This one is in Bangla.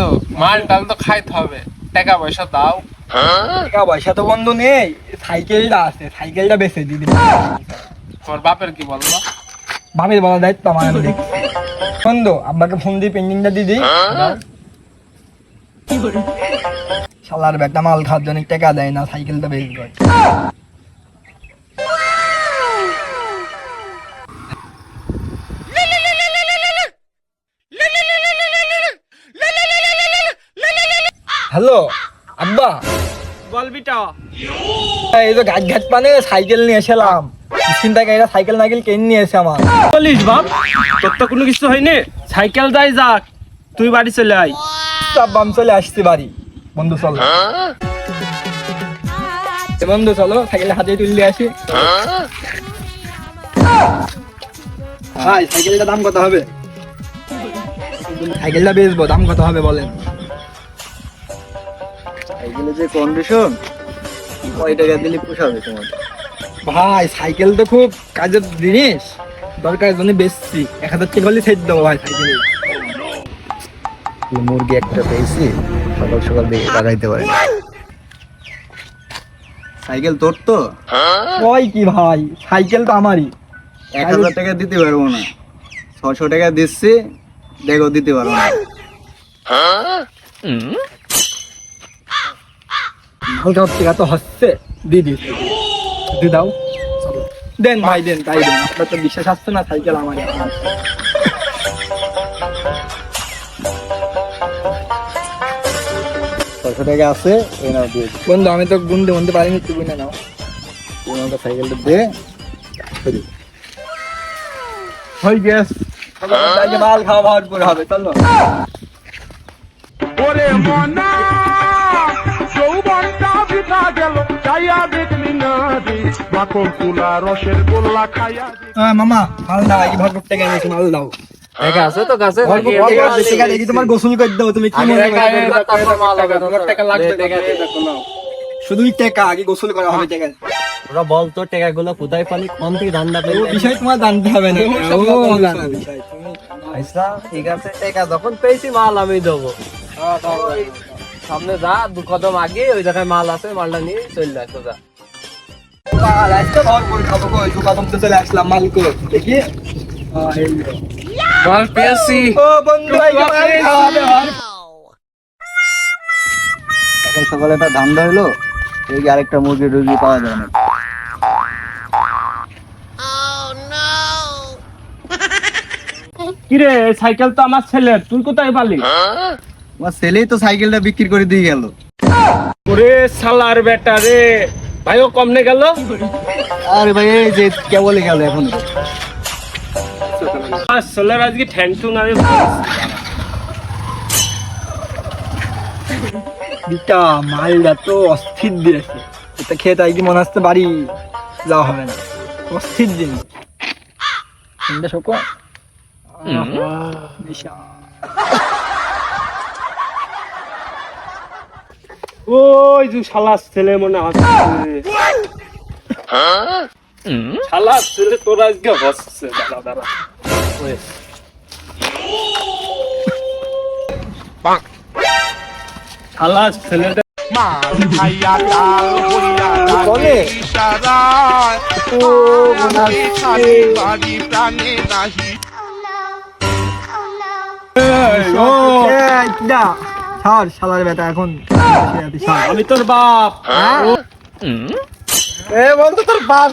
বন্ধু মাল টাল তো খাইতে হবে। টাকা পয়সা দাও। টাকা পয়সা তো বন্ধু নেই সাইকেলটা আছে সাইকেলটা বেচে দিদি তোমার বাপের কি বলব ভাবির বলা দায়িত্ব আমার বন্ধু আব্বাকে ফোন দিয়ে পেন্ডিংটা দিদি। শালার বেটা মাল খাওয়ার জন্য টাকা দেয় না সাইকেলটা বেশ হ্যালো আব্বা। বলবিটা এই তো ঘাট ঘাট পানে সাইকেল নিয়ে এসেলাম। চিন্তা গাড়িটা সাইকেল নাইকেল কেন নিয়ে এসে আমার? বলিস বাপ তোর তো কোনো কিছু হয়নি। সাইকেল যাই যাক তুই বাড়ি চলে আয়। আমি চলে আসছি বাড়ি। বন্ধু চলো। বন্ধু চলো সাইকেল হাতে তুললে আসি। ভাই সাইকেলটা দাম কত হবে? সাইকেলটা বেচবো দাম কত হবে বলেন? সাইকেলের যে কন্ডিশন কয় টাকা দিলে পোষাবে তোমার? ভাই সাইকেল তো খুব কাজের জিনিস। দরকার জন্য বেচছি। এক হাজার টাকা হলে দেবো ভাই সাইকেলে মুরগি একটা পেয়েছি সকাল সকাল দেখে লাগাইতে পারি। সাইকেল তোর তো? ওই কি ভাই সাইকেল তো আমারই। এক হাজার টাকা দিতে পারব না। ছশো টাকা দিচ্ছি দেখো দিতে পারব না। হালকা টাকা তো হচ্ছে দিদি দি দাও দেন ভাই দেন তাই দেন আপনার তো বিশ্বাস আসছে না সাইকেল ছশো টাকা আছে নাও দিয়ে বন্ধু আমি তো গুনতে গুনতে পারিনি একটু গুনে নাও তুমি আমাকে সাইকেলটা দে। হয়ে গেস মাল খাওয়া ভাট করে হবে চলো ওরে মনা মাখন তুলা রসের গোল্লা খাইয়া হ্যাঁ মামা মাল এই ভরপুর টাকা এনেছি মাল দাও। টাকা আছে তো কাছে ভরপুর তোমার গোসল করে দাও তুমি কি মনে করো? টাকা লাগবে দেখো টাকা আগে গোসল করা হবে টাকা। ওরা বলতো টাকা গুলো কোথায় পালি? কোন থেকে ও বিষয় তোমার জানতে হবে না। ও জানা বিষয় তুমি ঠিক আছে টাকা যখন পেয়েছি মাল আমি দেবো। সামনে যা দু কদম আগে ওই জায়গায় মাল আছে মালটা নিয়ে চলে যাক সোজা। মাল আজকে ভরপুর খাব কই? দু তো চলে আসলাম মাল দেখি? আহ, এই যে। মাল পেয়েছি ও বন্ধু ভাই খাওয়াবে সকাল সকালে একটা ধান্দা হলো এই যে আরেকটা মুরগি টুরগি পাওয়া যায় না। কিরে সাইকেল তো আমার ছেলের তুই কোথায় পালি? আমার ছেলেই তো সাইকেলটা বিক্রি করে দিয়ে গেল। ওরে সালার বেটা রে। ভাইও কমনে গেল। আরে ভাই এই যে কেবলই গেল এখন। আর ছেলের আজকে ঠ্যাং টুং আমি দিটা মালটা তো অস্থির দিয়েছে। এটা খেয়ে তাই কি মনে হচ্ছে বাড়ি যাওয়া হবে না? অস্থির দিন। চিন্তা শোকো? ওই যে শালার ছেলে মনে আছে শালার ছেলে তোর আজকে হচ্ছে দাদা দাদা। শালার ছেলেটা মাল সর শালার বেটা এখন আমি তোর বাপ। হ্যাঁ? এ বন্ধু তোর বাপ।